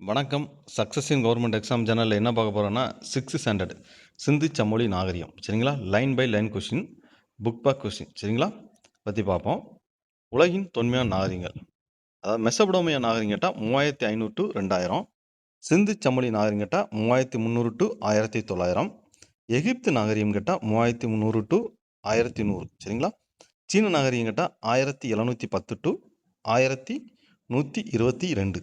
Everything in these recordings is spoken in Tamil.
வணக்கம். சக்ஸஸ் இன் கவர்மெண்ட் எக்ஸாம் சேனலில் என்ன பார்க்க போகிறோன்னா சிக்ஸ்த் ஸ்டாண்டர்ட் சிந்திச்ச மொழி நாகரிகம். சரிங்களா? Line by line question book back question சரிங்களா? பற்றி பார்ப்போம். உலகின் தொன்மையான நாகரிகங்கள். அதாவது மெசபடோமியா நாகரிகம் கேட்டால் மூவாயிரத்தி ஐநூறு டு ரெண்டாயிரம். சிந்து சமொழி நாகரிகம் கேட்டால் மூவாயிரத்தி முந்நூறு டு ஆயிரத்தி தொள்ளாயிரம். எகிப்து நாகரிகம் கேட்டால் மூவாயிரத்தி முந்நூறு டு ஆயிரத்தி நூறு. சரிங்களா? சீன நாகரிகம் கேட்டால் ஆயிரத்தி எழுநூற்றி பத்து டு ஆயிரத்தி நூற்றி இருபத்தி ரெண்டு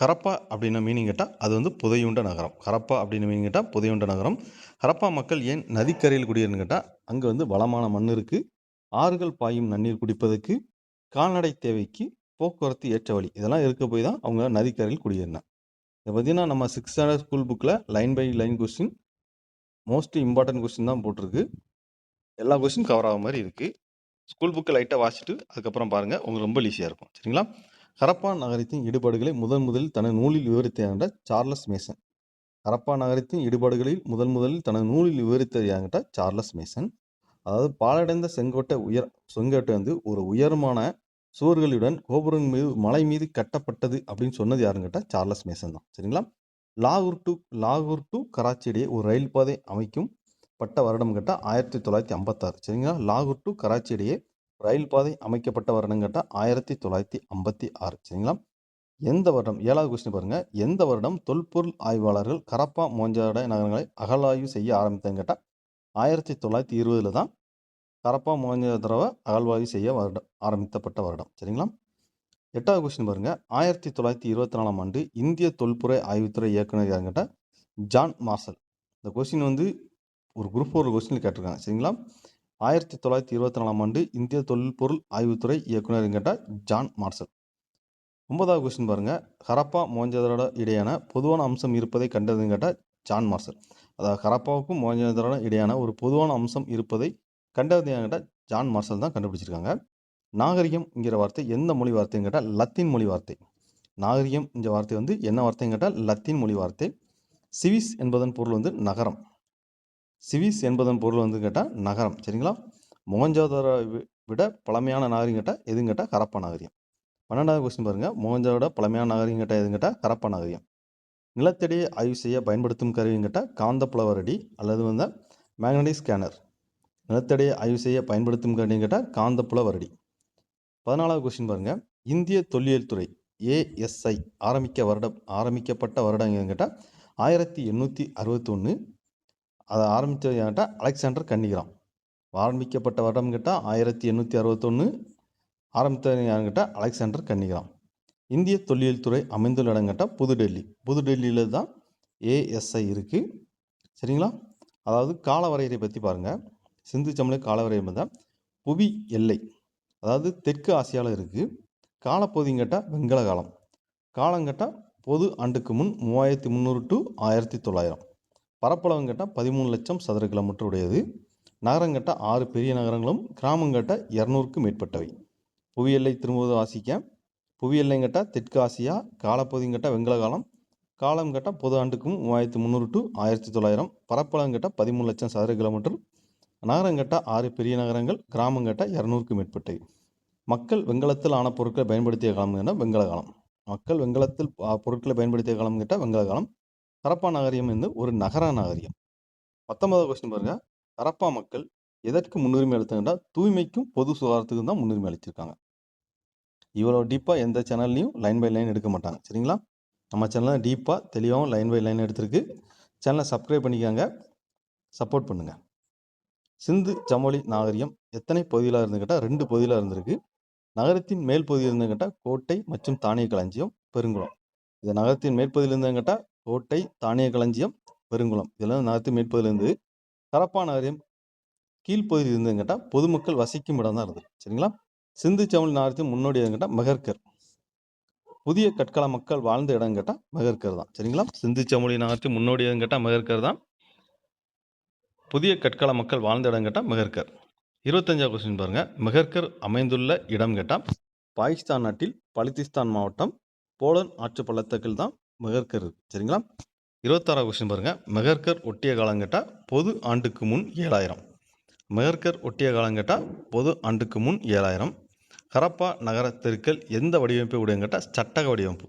ஹரப்பா அப்படின்னு மீனிங் கேட்டால் அது வந்து புதையுண்ட நகரம். ஹரப்பா அப்படின்னு மீனிங் கேட்டால் புதையுண்ட நகரம். ஹரப்பா மக்கள் ஏன் நதிக்கரையில் குடியேறுன்னு கேட்டால் அங்கே வந்து வளமான மண் இருக்குது ஆறுகள் பாயும் நன்னீர் குடிப்பதற்கு கால்நடை தேவைக்கு போக்குவரத்து ஏற்ற வழி. இதெல்லாம் இருக்க போய் தான் அவங்க நதிக்கரையில் குடியேறினாங்க இதை பார்த்தீங்கன்னா நம்ம சிக்ஸ் ஸ்டாண்டர்ட் ஸ்கூல் புக்கில் line by line question most important question தான் போட்டிருக்கு. எல்லா கொஸ்டின் கவர் ஆகிற மாதிரி இருக்குது ஸ்கூல் புக்கை லைட்டாக வாசிட்டு அதுக்கப்புறம் பாருங்கள் உங்களுக்கு ரொம்ப ஈஸியாக இருக்கும். சரிங்களா? ஹரப்பா நகரத்தின் ஈடுபாடுகளை முதன் முதலில் தனது நூலில் விவரித்த சார்லஸ் மேசன். ஹரப்பா நகரத்தின் ஈடுபாடுகளில் முதன் முதலில் தனது நூலில் விவரித்தது சார்லஸ் மேசன். அதாவது பாலடைந்த செங்கோட்டை உயர் செங்கோட்டை வந்து ஒரு உயரமான சுவர்களுடன் கோபுரம் மீது மலை மீது கட்டப்பட்டது அப்படின்னு சொன்னது யாருன்னு கேட்டால் சார்லஸ் மேசன் தான். சரிங்களா? லாகூர் டு லாகூர் டு கராச்சி இடையே ஒரு ரயில் பாதை அமைக்கும் பட்ட வருடம் கேட்டால் ஆயிரத்தி தொள்ளாயிரத்தி ஐம்பத்தாறு. சரிங்களா? லாகூர் டு கராச்சி இடையே ரயில் பாதை அமைக்கப்பட்ட வருடம் கேட்டால் ஆயிரத்தி தொள்ளாயிரத்தி ஐம்பத்தி ஆறு சரிங்களா? எந்த வருடம்? ஏழாவது கொஸ்டின் பாருங்கள் எந்த வருடம் தொல்பொருள் ஆய்வாளர்கள் கரப்பா மோஞ்சாட நகரங்களை அகழாய்வு செய்ய ஆரம்பித்தாங்க கேட்டால் ஆயிரத்தி தொள்ளாயிரத்தி இருபதில் தான் கரப்பா மோஞ்சதரவை அகழ்வாய்வு செய்ய வருடம் ஆரம்பித்தப்பட்ட வருடம் சரிங்களா? எட்டாவது கொஸ்டின் பாருங்கள் ஆயிரத்தி தொள்ளாயிரத்தி இருபத்தி நாலாம் ஆண்டு இந்திய தொல்புறை ஆய்வுத்துறை இயக்குனர் யாருன்னு கேட்டால் ஜான் மார்சல். இந்த கொஸ்டின் வந்து ஒரு குரூப் ஒரு கொஸ்டினில் கேட்டிருக்காங்க சரிங்களா? ஆயிரத்தி தொள்ளாயிரத்தி இருபத்தி நாலாம் ஆண்டு இந்திய தொல்பொருள் ஆய்வுத்துறை இயக்குனர் கேட்டால் ஜான் மார்சல். ஒன்பதாவது கொஸ்டின் பாருங்க. ஹரப்பா மோஞ்சதரோட இடையான பொதுவான அம்சம் இருப்பதை கண்டதுன்னு கேட்டால் ஜான் மார்சல். அதாவது ஹரப்பாவுக்கும் மோஞ்சதரோட இடையான ஒரு பொதுவான அம்சம் இருப்பதை கண்டது கேட்டால் ஜான் மார்சல் தான் கண்டுபிடிச்சிருக்காங்க. நாகரிகம்ங்கிற வார்த்தை எந்த மொழி வார்த்தைன்னு கேட்டால் லத்தீன் மொழி வார்த்தை. நாகரிகம் இந்த வார்த்தை வந்து என்ன வார்த்தைன்னு கேட்டால் லத்தீன் மொழி வார்த்தை. சிவிஸ் என்பதன் பொருள் வந்து நகரம். சிவிஸ் என்பதன் பொருள் வந்து கேட்டால் நகரம் சரிங்களா? மோகஞ்சாதார விட பழமையான நகரம் கேட்டால் எதுன்னு கேட்டால் கரப்பா நகரியம். பன்னெண்டாவது கொஸ்டின் பாருங்கள் மோகஞ்சாவோட பழமையான நகரம் கேட்டால் எதுன்னு கேட்டால் கரப்பா நகரியம். நிலத்தடியை ஆய்வு செய்ய பயன்படுத்தும் கருவின்னு கேட்டால் காந்த புலவரடி அல்லது வந்து மேக்னடிக் ஸ்கேனர். நிலத்தடியை ஆய்வு செய்ய பயன்படுத்தும் கருவின்னு கேட்டால் காந்த புலவரடி பதினாலாவது கொஸ்டின் பாருங்கள் இந்திய தொல்லியல் துறை ஏஎஸ்ஐ ஆரம்பிக்க வருடம் ஆரம்பிக்கப்பட்ட வருடம் கேட்டால் ஆயிரத்தி எண்ணூற்றி அறுபத்தொன்று அதை ஆரம்பித்தது கேட்டால் அலெக்சாண்டர் கன்னிகிராம் ஆரம்பிக்கப்பட்ட வருடம் கேட்டால் ஆயிரத்தி எண்ணூற்றி அறுபத்தொன்று ஆரம்பித்தது யாருன்னு கேட்டால் அலெக்சாண்டர் கன்னிகிராம் இந்திய தொல்லியல் துறை அமைந்துள்ள இடம் கேட்டால் புதுடெல்லி. புதுடெல்லியில் தான் ஏஎஸ்ஐ இருக்குது சரிங்களா? அதாவது காலவரையறை பற்றி பாருங்கள் சிந்து சமலை காலவரையறை தான். புவி எல்லை அதாவது தெற்கு ஆசியாவில் இருக்குது காலப்பகுதின்னு கேட்டால் வெங்கல காலம். காலம் கேட்டால் பொது ஆண்டுக்கு முன் மூவாயிரத்தி முந்நூறு டு ஆயிரத்தி தொள்ளாயிரம். பரப்பளவும் கேட்டால் பதிமூணு லட்சம் சதுர கிலோமீட்டர் உடையது. நகரம் கேட்டால் ஆறு பெரிய நகரங்களும் கிராமம் கேட்டால் இரநூறுக்கும் மேற்பட்டவை. புவி எல்லை திரும்புவது வாசிக்க புவி கேட்டால் தெற்கு ஆசியா காலப்பகுதியும் கேட்டால் வெங்கல காலம் காலம் கேட்டால் பொது ஆண்டுக்கும் மூவாயிரத்து முந்நூறு டு ஆயிரத்தி தொள்ளாயிரம். பரப்பளம் கேட்டால் பதிமூணு லட்சம் சதுர கிலோமீட்டர். நகரம் கேட்டால் ஆறு பெரிய நகரங்கள் கிராமம் கேட்டால் இரநூறுக்கும் மேற்பட்டவை. மக்கள் வெங்கலத்தில் ஆன பொருட்களை பயன்படுத்திய காலம் கேட்டால் வெங்கல காலம் மக்கள் வெங்கலத்தில் பொருட்களை பயன்படுத்திய காலம் கேட்டால் வெங்கல காலம் ஹரப்பா நாகரிகம் வந்து ஒரு நகர நாகரிகம். பத்தொன்பதாவது கொஸ்டின் பாருங்க. ஹரப்பா மக்கள் எதற்கு முன்னுரிமை அளித்தாங்கன்னா தூய்மைக்கும் பொது சுகாதாரத்துக்கும் தான் முன்னுரிமை அளிச்சிருக்காங்க. இவ்வளோ டீப்பாக எந்த சேனல்லையும் லைன் பை லைன் எடுக்க மாட்டாங்க. சரிங்களா? நம்ம சேனலில் டீப்பாக தெளிவாகவும் லைன் பை லைன் எடுத்திருக்கு. சேனலை சப்ஸ்கிரைப் பண்ணிக்காங்க. சப்போர்ட் பண்ணுங்கள் சிந்து சமொழி நாகரிகம் எத்தனை பகுதியில் இருந்து கேட்டால் ரெண்டு பகுதியில் இருந்திருக்கு. நகரத்தின் மேல் பகுதியில் இருந்து கேட்டால் கோட்டை மற்றும் தானிய களஞ்சியம் பெருங்குளம். இது நகரத்தின் மேற்பகுதியில் இருந்து கேட்டால் கோட்டை தானிய களஞ்சியம் பெருங்குளம். இதெல்லாம் நகரத்தின் மேற்பகுதியிலிருந்து ஹரப்பா நகரியம் கீழ்ப்பகுதி இருந்ததுன்னு கேட்டால் பொதுமக்கள் வசிக்கும் இடம் தான் இருந்தது சரிங்களா? சிந்து சமல் நகரத்தின் முன்னோடி இடம் கேட்டால் மெகர்கர். புதிய கற்கள மக்கள் வாழ்ந்த இடம் கேட்டால் மகர்கர் தான். சரிங்களா? சிந்து சமொழி நகரத்தின் முன்னோடி இடம் கேட்டால் மெகர்கர் தான். புதிய கற்கள மக்கள் வாழ்ந்த இடம் கேட்டால் மகர்கர். இருபத்தஞ்சாவது கொஸ்டின் பாருங்க. மகர்கர் அமைந்துள்ள இடம் கேட்டால் பாகிஸ்தான் நாட்டில் பலுத்திஸ்தான் மாவட்டம் போலன் ஆற்று பள்ளத்தக்கில் தான் மெகர்கர் சரிங்களா? இருபத்தாறாவது கொஸ்டின் பாருங்கள் மெகர்கர் ஒட்டிய காலம் கேட்டால் பொது ஆண்டுக்கு முன் ஏழாயிரம். மெகர்கர் ஒட்டிய காலம் கேட்டால் பொது ஆண்டுக்கு முன் ஏழாயிரம். ஹரப்பா நகர தெருக்கள் எந்த வடிவமைப்பு உடையன்னு கேட்டால் சட்டக வடிவமைப்பு.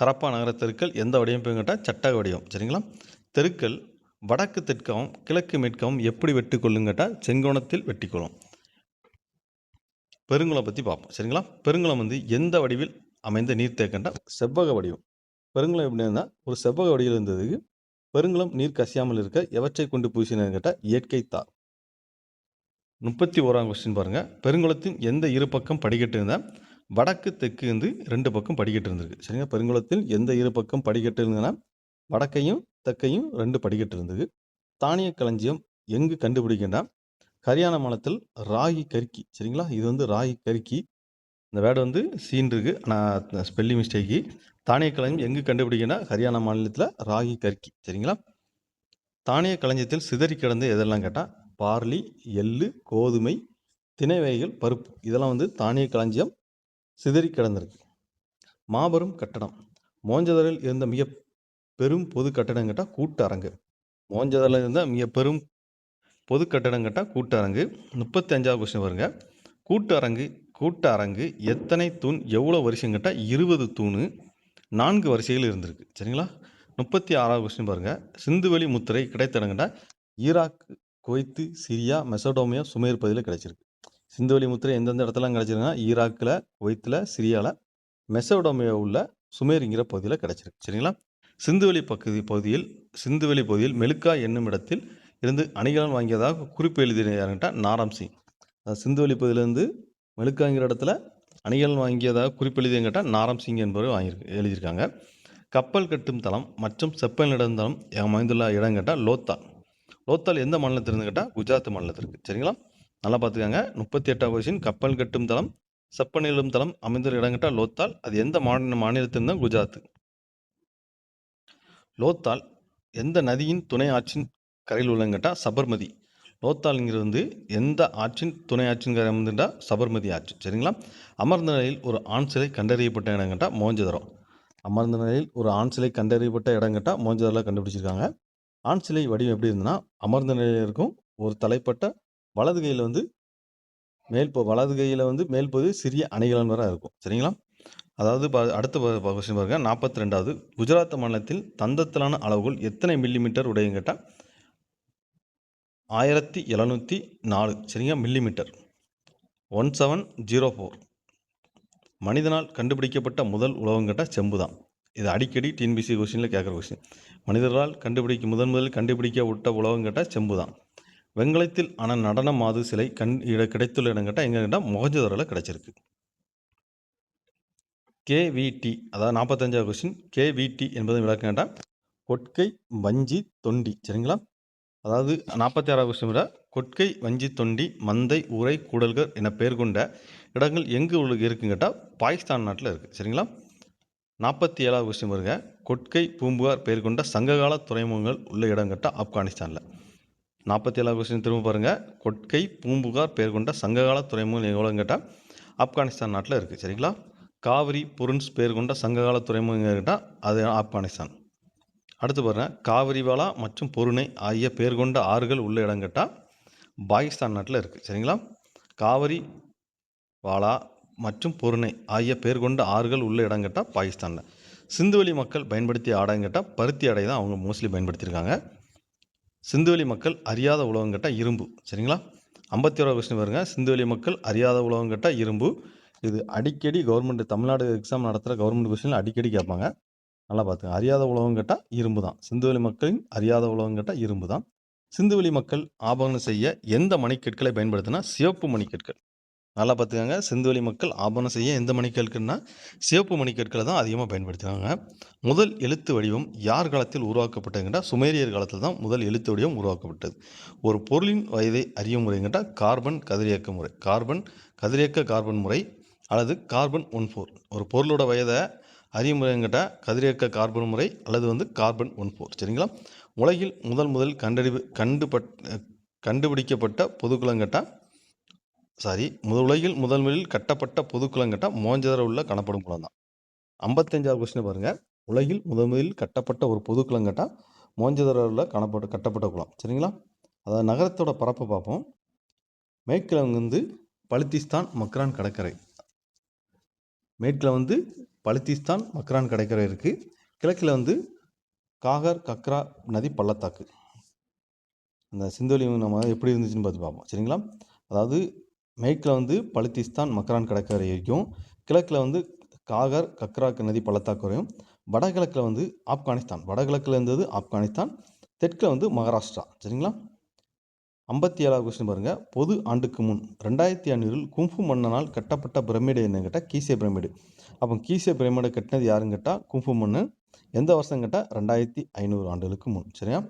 ஹரப்பா நகர தெருக்கள் எந்த வடிவமைப்பு கேட்டால் சட்டக வடிவம். சரிங்களா? தெருக்கள் வடக்கு தெற்கவும் கிழக்கு மேற்கவும் எப்படி வெட்டிக்கொள்ளும் கேட்டால் செங்கோணத்தில் வெட்டிக்கொள்ளும் பெருங்குளம் பற்றி பார்ப்போம். சரிங்களா? பெருங்குளம் வந்து எந்த வடிவில் அமைந்த நீர்த்தேக்கண்டா செவ்வக வடிவம். பெருங்குளம் எப்படி இருந்தால் ஒரு செவ்வக வடிவில் இருந்ததுக்கு பெருங்குளம் நீர் கசியாமல் இருக்க எவற்றை கொண்டு பூசினு கேட்டால் இயற்கை தார். முப்பத்தி ஓராம் கொஸ்டின் பாருங்கள் பெருங்குளத்தின் எந்த இரு பக்கம் படிக்கட்டு இருந்தால் வடக்கு தெற்கு இருந்து ரெண்டு பக்கம் படிக்கட்டு இருந்திருக்கு. சரிங்களா? பெருங்குளத்தில் எந்த இரு பக்கம் படிக்கட்டு இருந்ததுன்னா வடக்கையும் தெற்கையும் ரெண்டு படிக்கட்டு இருந்தது தானிய களஞ்சியம் எங்கு கண்டுபிடிக்கின்றா ஹரியானா மாநிலத்தில் ராகி கருக்கி. சரிங்களா? இது வந்து ராகி கருக்கி. இந்த வேர்டு வந்து சீன் இருக்குது ஆனால் ஸ்பெல்லிங் மிஸ்டேக்கு. தானிய களஞ்சியம் எங்கே கண்டுபிடிக்கன்னா ஹரியானா மாநிலத்தில் ராகி கற்கி சரிங்களா? தானிய களஞ்சியத்தில் சிதறி கிடந்து எதெல்லாம் கேட்டால் பார்லி எள்ளு கோதுமை திணை வகைகள் பருப்பு. இதெல்லாம் வந்து தானிய களஞ்சியம் சிதறி கிடந்திருக்கு. மாபெரும் கட்டடம். மோஞ்சதரில் இருந்த மிக பெரும் பொது கட்டடம் கேட்டால் கூட்டு அரங்கு மோஞ்சதரில் இருந்த மிக பெரும் பொது கட்டடம் கேட்டால் கூட்டு அரங்கு முப்பத்தி அஞ்சாவது கொஸ்டின் வருங்க. கூட்டு அரங்கு கூட்ட அரங்கு எத்தனை தூண் எவ்வளோ வருஷம் கேட்டால் இருபது தூண் நான்கு வரிசைகள் இருந்திருக்கு. சரிங்களா? முப்பத்தி ஆறாவது கொஸ்டின் பாருங்கள் சிந்துவெளி முத்திரை கிடைத்தடங்கட்டா Iraq Kuwait Syria Mesopotamia Sumer பகுதியில் கிடைச்சிருக்கு. சிந்துவெளி முத்திரை எந்தெந்த இடத்துலாம் கிடச்சிருக்குன்னா ஈராக்கில் குவைத்தில் சிரியாவில் மெசடோமியா உள்ள சுமேருங்கிற பகுதியில் கிடச்சிருக்கு. சரிங்களா? சிந்துவெளி பகுதி பகுதியில் சிந்துவெளி பகுதியில் மெலுக்கா என்னும் இடத்தில் இருந்து அணிகலன் வாங்கியதாக குறிப்பு எழுதின நாராம் சிங் சிந்துவெளி பகுதியிலேருந்து மெழுக்காங்கிற இடத்துல அணிகள் வாங்கியதாக குறிப்பு கேட்டால் நாரம் சிங் என்பவர் வாங்கியிருக்கு எழுதியிருக்காங்க. கப்பல் கட்டும் தளம் மற்றும் செப்பல் நடந்தளம் அமைந்துள்ள இடம் கேட்டால் லோத்தால் லோத்தால் எந்த மாநிலத்திலிருந்து கேட்டால் குஜராத் மாநிலத்திற்கு. சரிங்களா? நல்லா பார்த்துக்கோங்க. முப்பத்தி எட்டாம் வயசின் கப்பல் கட்டும் தளம் செப்பனிலும் தளம் அமைந்துள்ள இடம் கேட்டால் லோத்தால். அது எந்த மாநில மாநிலத்திலிருந்தால் குஜராத். லோத்தால் எந்த நதியின் துணை ஆற்றின் கரையில் உள்ளன்னு கேட்டால் சபர்மதி. லோத்தாலுங்கிறது வந்து எந்த ஆற்றின் துணை ஆற்றின் வந்துட்டா சபர்மதி ஆற்று. சரிங்களா? அமர்ந்த நிலையில் ஒரு ஆண் சிலை கண்டறியப்பட்ட இடம் கேட்டால் மோஞ்சதரம் அமர்ந்த நிலையில் ஒரு ஆண் சிலை கண்டறியப்பட்ட இடம் கேட்டால் மோஞ்சதரில் கண்டுபிடிச்சிருக்காங்க. ஆண் சிலை வடிவம் எப்படி இருந்ததுன்னா அமர்ந்த நிலையில் இருக்கும் ஒரு தலைப்பட்ட வலது கையில் வந்து மேல் வலது கையில் வந்து மேல் பகுதி சிறிய அணைகளன் வர இருக்கும். சரிங்களா? அதாவது ப- அடுத்த கொஸ்டின் பாருங்க. நாற்பத்தி ரெண்டாவது. குஜராத் மாநிலத்தில் தந்தத்திலான அளவுகள் எத்தனை மில்லிமீட்டர் உடையும் கேட்டால் ஆயிரத்தி எழுநூற்றி நாலு சரிங்க millimetre. One seven zero four. மனிதனால் கண்டுபிடிக்கப்பட்ட முதல் உலகம் கேட்டால் செம்பு தான். இது அடிக்கடி டிஎன்பிசி கொஸ்டினில் கேட்குற கொஸ்டின் மனிதர்களால் கண்டுபிடிக்க முதன் முதலில் கண்டுபிடிக்க விட்ட உலகம் கேட்டால் செம்பு தான். வெங்கலத்தில் ஆன நடன மாது சிலை கண் இட கிடைத்துள்ள இடம் கேட்டால் எங்கே கேட்டால் மொகஞ்சதரில் கிடைச்சிருக்கு கேவிடி அதாவது நாற்பத்தஞ்சாவது கொஸ்டின் கேவிடி என்பது விளக்கம் கேட்டால் கொட்கை வஞ்சி தொண்டி சரிங்களா? அதாவது நாற்பத்தி ஆறாவது விஷயம் விட கொட்கை வஞ்சி தொண்டி மந்தை உரை கூடல்கர் என பெயர் கொண்ட இடங்கள் எங்கு உள்ள இருக்குன்னு கேட்டால் பாகிஸ்தான் நாட்டில் இருக்குது சரிங்களா? நாற்பத்தி ஏழாவது விஷயம் வருங்க கொட்கை பூம்புகார் பெயர் கொண்ட சங்ககால துறைமுகங்கள் உள்ள இடம் கேட்டால் ஆப்கானிஸ்தானில். நாற்பத்தி ஏழாவது விஷயம் திரும்ப பாருங்கள் கொட்கை பூம்புகார் பெயர் கொண்ட சங்ககால துறைமுகம் எவ்வளோன்னு கேட்டால் ஆப்கானிஸ்தான் நாட்டில் இருக்குது சரிங்களா? காவிரி புருன்ஸ் பெயர் கொண்ட சங்ககால துறைமுகங்கள் கேட்டால் அது ஆப்கானிஸ்தான். அடுத்து பாருங்க காவிரிவாலா மற்றும் பொருணை ஆகிய பேர் கொண்ட ஆறுகள் உள்ள இடம் கேட்டால் பாகிஸ்தான் நாட்டில் இருக்குது சரிங்களா? காவிரி வாலா மற்றும் பொருணை ஆகிய பேர் கொண்ட ஆறுகள் உள்ள இடம் கேட்டால் பாகிஸ்தானில். சிந்துவெளி மக்கள் பயன்படுத்திய ஆடைன்னு கேட்டால் பருத்தி ஆடை தான் அவங்க மோஸ்ட்லி பயன்படுத்தியிருக்காங்க சிந்துவெளி மக்கள் அறியாத உலகம் கேட்டால் இரும்பு. சரிங்களா? ஐம்பத்தி ஓராவது கொஸ்டின் பாருங்க சிந்துவெளி மக்கள் அறியாத உலகம் கேட்டால் இரும்பு. இது அடிக்கடி கவர்மெண்ட் தமிழ்நாடு எக்ஸாம் நடத்துகிற கவர்மெண்ட் கொஸ்டின் அடிக்கடி கேட்பாங்க. நல்லா பார்த்துங்க அறியாத உலகம் கேட்டால் இரும்பு தான் சிந்துவெளி மக்களின் அறியாத உலகம் கேட்டால் இரும்பு தான் சிந்துவெளி மக்கள் ஆபரணம் செய்ய எந்த மணிக்கற்களை பயன்படுத்தினா சிவப்பு மணிக்கற்கள். நல்லா பார்த்துக்கோங்க சிந்துவெளி மக்கள் ஆபரணம் செய்ய எந்த மணிக்கற்கள்னா சிவப்பு மணிக்கற்களை தான் அதிகமாக பயன்படுத்தினாங்க முதல் எழுத்து வடிவம் யார் காலத்தில் உருவாக்கப்பட்டதுங்கிட்டால் சுமேரியர் காலத்தில் தான் முதல் எழுத்து வடிவம் உருவாக்கப்பட்டது. ஒரு பொருளின் வயதை அறியும் முறைங்கிட்டால் கார்பன் கதிரியக்க முறை. கார்பன் கதிரியக்க கார்பன் முறை அல்லது கார்பன் ஒன் ஃபோர். ஒரு பொருளோட வயதை அறியும் முறைங்கிட்ட கதிரியக்க கார்பன் முறை அல்லது வந்து கார்பன் ஒன் ஃபோர் சரிங்களா? உலகில் முதல் முதல் கண்டறிவு கண்டுபட் கண்டுபிடிக்கப்பட்ட பொதுக்குளங்கட்டா சாரி முதல் உலகில் முதல் முதலில் கட்டப்பட்ட பொதுக்குளங்கட்டா மோஞ்சதர உள்ள காணப்படும் குளம் தான். ஐம்பத்தஞ்சாவது கொஸ்டின் பாருங்கள் உலகில் முதல் முதலில் கட்டப்பட்ட ஒரு பொதுக்குளங்கட்டா மோஞ்சதர உள்ள காணப்பட்ட கட்டப்பட்ட குளம் சரிங்களா? அதாவது நகரத்தோட பரப்பை பார்ப்போம். மேற்கிழங்கு வந்து பலுத்திஸ்தான் மக்ரான் கடற்கரை. மேற்கில் வந்து பலுத்திஸ்தான் மக்ரான் கடற்கரை இருக்குது கிழக்கில் வந்து காகர் கக்ரா நதி பள்ளத்தாக்கு. அந்த சிந்தோலி நம்ம எப்படி இருந்துச்சுன்னு பார்த்து பார்ப்போம். சரிங்களா? அதாவது மேற்கில் வந்து பலுத்திஸ்தான் மக்ரான் கடற்கரை வரைக்கும் கிழக்கில் வந்து காகர் கக்ரா நதி பள்ளத்தாக்கு வரையும் வடகிழக்கில் வந்து ஆப்கானிஸ்தான். வடகிழக்கில் இருந்தது ஆப்கானிஸ்தான் தெற்கில் வந்து மகாராஷ்டிரா. சரிங்களா? ஐம்பத்தி ஏழாவது கொஸ்டின் பாருங்கள் பொது ஆண்டுக்கு முன் ரெண்டாயிரத்தி ஐநூறில் கும்ஃபு மன்னனால் கட்டப்பட்ட பிரமிடு என்னன்னு கேட்டால் கீசே பிரமிடு. அப்போ கீசே பிரமிடு கட்டினது யாருன்னு கேட்டால் கும்ஃபு மன்னன் எந்த வருஷம் கேட்டால் ரெண்டாயிரத்தி ஐநூறு ஆண்டுகளுக்கு முன். சரியா?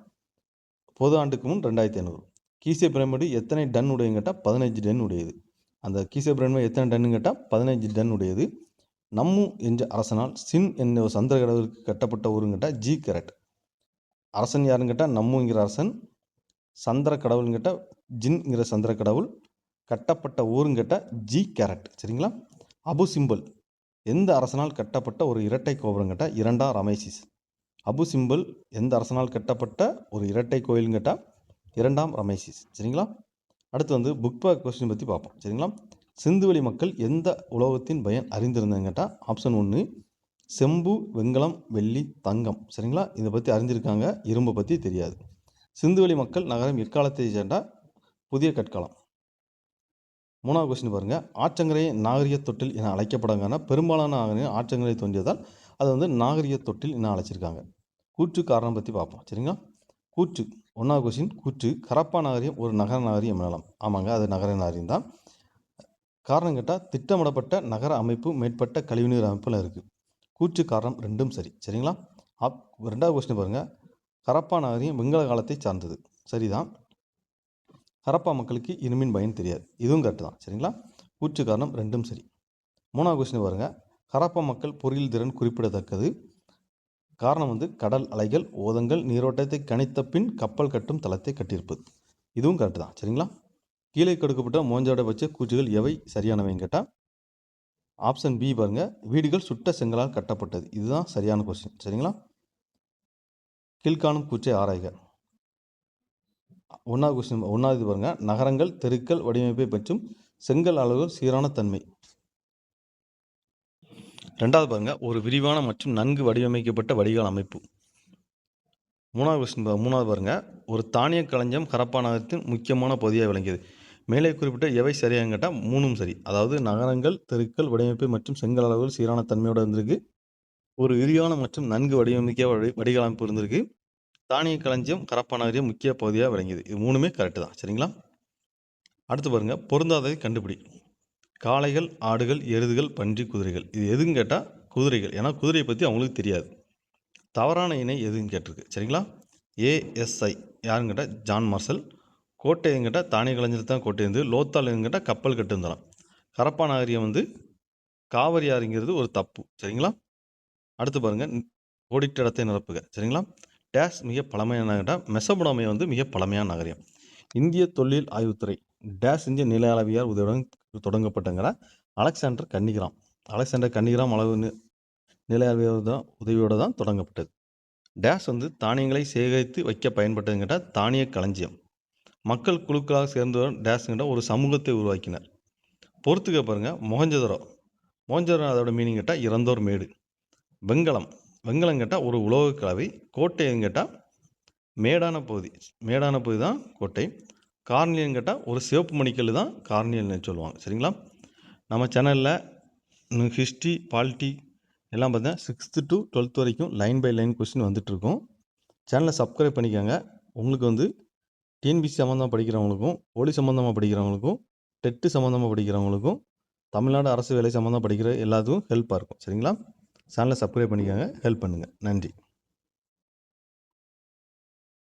பொது ஆண்டுக்கு முன் ரெண்டாயிரத்தி ஐநூறு. கீசே பிரமிடு எத்தனை டன் உடையன்னு கேட்டால் பதினஞ்சு டன் உடையது. அந்த கீசே பிரமிடு எத்தனை டன்னு கேட்டால் பதினஞ்சு டன் உடையது. நம்மு என்ற அரசனால் சின் என்ற ஒரு சந்திர கடவுளுக்கு கட்டப்பட்ட ஊருன்னு கேட்டால் ஜி கரெக்ட். அரசன் யாருன்னு கேட்டால் நம்முங்கிற அரசன் சந்திர கடவுள்னு கேட்டால் ஜின்ங்கிற சந்திர கடவுள் கட்டப்பட்ட ஊருங்கிட்ட கேட்டால் ஜி கேரட் சரிங்களா? அபு சிம்பிள் எந்த அரசனால் கட்டப்பட்ட ஒரு இரட்டை கோபுரம் கேட்டால் இரண்டாம் ரமேசிஸ். அபு சிம்பிள் எந்த அரசனால் கட்டப்பட்ட ஒரு இரட்டை கோயில்னு கேட்டால் இரண்டாம் ரமேசிஸ் சரிங்களா? அடுத்து வந்து புக் பேக் கொஸ்டின் பற்றி பார்ப்போம் சரிங்களா? சிந்துவெளி மக்கள் எந்த உலோகத்தின் பயன் அறிந்திருந்தாங்க கேட்டால் ஆப்ஷன் ஒன்று செம்பு வெங்கலம் வெள்ளி தங்கம் சரிங்களா? இதை பற்றி அறிஞ்சிருக்காங்க இரும்பை பற்றி தெரியாது. சிந்துவெளி மக்கள் நகரம் இற்காலத்தை சேர்ந்த புதிய கற்காலம் மூணாவது கொஸ்டின் பாருங்கள் ஆற்றங்கரை நாகரிக தொட்டில் என அழைக்கப்படுங்கன்னா பெரும்பாலான நாகரிகம் ஆற்றங்கரை தோன்றியதால் அது வந்து நாகரிக தொட்டில் என அழைச்சிருக்காங்க. கூற்று காரணம் பற்றி பார்ப்போம். சரிங்களா? கூற்று. ஒன்றாவது கொஸ்டின் கூற்று. கரப்பா நாகரிகம் ஒரு நகர நாகரிகம் எனலாம். ஆமாங்க அது நகர நாகரிகம் தான். காரணம் கேட்டால் திட்டமிடப்பட்ட நகர அமைப்பு மேற்பட்ட கழிவுநீர் அமைப்பில் இருக்குது கூற்று காரணம் ரெண்டும் சரி. சரிங்களா? ஆப் ரெண்டாவது கொஸ்டின் பாருங்கள் ஹரப்பா நாகரிகம் வெங்கல காலத்தை சார்ந்தது. சரிதான் ஹரப்பா மக்களுக்கு இருமின் பயன் தெரியாது. இதுவும் கரெக்டு தான். சரிங்களா? கூற்று காரணம் ரெண்டும் சரி. மூணாவது கொஸ்டின் பாருங்க. ஹரப்பா மக்கள் பொறியியல் திறன் குறிப்பிடத்தக்கது. காரணம் வந்து கடல் அலைகள் ஓதங்கள் நீரோட்டத்தை கணித்த பின் கப்பல் கட்டும் தளத்தை கட்டியிருப்பது. இதுவும் கரெக்டு தான். சரிங்களா? கீழே கொடுக்கப்பட்ட மோஞ்சாட வச்ச கூற்றுகள் எவை? சரியானவைன்னு கேட்டால் ஆப்ஷன் பி பாருங்கள் வீடுகள் சுட்ட செங்கலால் கட்டப்பட்டது. இதுதான் சரியான கொஸ்டின் சரிங்களா? கீழ்காணும் கூற்றை ஆராய்க. ஒன்றாவது கொஸ்டின் ஒன்றாவது பாருங்கள் நகரங்கள் தெருக்கள் வடிவமைப்பை பற்றும் செங்கல் அளவுகள் சீரான தன்மை. ரெண்டாவது பாருங்க. ஒரு விரிவான மற்றும் நன்கு வடிவமைக்கப்பட்ட வடிகால் அமைப்பு. மூணாவது கொஸ்டின் மூணாவது பாருங்க. ஒரு தானிய களஞ்சியம் ஹரப்பா நகரத்தின் முக்கியமான பகுதியாக விளங்கியது. மேலே குறிப்பிட்ட எவை சரியாக கேட்டால் மூணும் சரி. அதாவது நகரங்கள் தெருக்கள் வடிவமைப்பு மற்றும் செங்கல் அளவுகள் சீரான தன்மையோடு இருந்திருக்கு. ஒரு விரிவான மற்றும் நன்கு வடிவமைக்க வடி வடிகால் இருந்திருக்கு. தானிய களஞ்சியம் ஹரப்பா முக்கிய பகுதியாக விளங்கியது. இது மூணுமே கரெக்டு தான். சரிங்களா? அடுத்து பாருங்க. பொருந்தாததை கண்டுபிடி. காளைகள் ஆடுகள் எருதுகள் பன்றி குதிரைகள். இது எதுன்னு கேட்டால் குதிரைகள். ஏன்னா குதிரையை பற்றி அவங்களுக்கு தெரியாது. தவறான இணை எதுன்னு கேட்டிருக்கு. சரிங்களா? ஏஎஸ்ஐ யாருன்னு கேட்டால் ஜான் மார்சல். கோட்டை எங்கிட்ட தானிய கலைஞர் தான் கோட்டை இருந்து லோத்தால் எங்கிட்ட கப்பல் கட்டுந்தலாம் கரப்பா நகரியம் வந்து காவிரி ஆறுங்கிறது ஒரு தப்பு. சரிங்களா? அடுத்து பாருங்கள் ஓடிட்ட இடத்தை நிரப்புக. சரிங்களா? டேஸ் மிக பழமையான கேட்டால் மெசபடாமியா வந்து மிக பழமையான நகரம் இந்திய தொழில் ஆய்வுத்துறை. டேஸ் இந்திய நில அளவியார் உதவியுடன் தொடங்கப்பட்டங்கிற அலெக்சாண்டர் கன்னிகிராம். அலெக்சாண்டர் கன்னிகிராம் அளவு நில அளவியார் தான் உதவியோடு தான் தொடங்கப்பட்டது. டேஸ் வந்து தானியங்களை சேகரித்து வைக்க பயன்பட்டதுன்னு கேட்டால் தானிய களஞ்சியம். மக்கள் குழுக்களாக சேர்ந்தவர் டேஸ்ங்கிட்ட ஒரு சமூகத்தை உருவாக்கினர். பொறுத்துக்க பாருங்க மொஹஞ்சதரோ மொஹஞ்சதரோ அதோட மீனிங் கேட்டால் இறந்தோர் மேடு. வெங்கலம். வெங்கலம் கேட்டால் ஒரு உலோக கலவை கோட்டைன்னு கேட்டால் மேடான பகுதி. மேடான பகுதி தான் கோட்டை. கார்னியல்னு கேட்டால் ஒரு சிவப்பு மணிக்கல் தான் கார்னியல்னு சொல்லுவாங்க. சரிங்களா? நம்ம சேனலில் ஹிஸ்ட்ரி பாலிட்டி எல்லாம் பார்த்தீங்கன்னா சிக்ஸ்த்து டு டுவெல்த் வரைக்கும் லைன் பை லைன் கொஸ்டின் வந்துட்டுருக்கோம். சேனலை சப்ஸ்கிரைப் பண்ணிக்கோங்க. உங்களுக்கு வந்து டிஎன்பிசி சம்மந்தமாக படிக்கிறவங்களுக்கும் போலீஸ் சம்மந்தமாக படிக்கிறவங்களுக்கும் டெட்டு சம்மந்தமாக படிக்கிறவங்களுக்கும் தமிழ்நாடு அரசு வேலை சம்மந்தமாக படிக்கிற எல்லாத்துக்கும் ஹெல்ப்பாக இருக்கும். சரிங்களா? சேனலை சப்ஸ்கிரைப் பண்ணிக்கோங்க. ஹெல்ப் பண்ணுங்கள் நன்றி.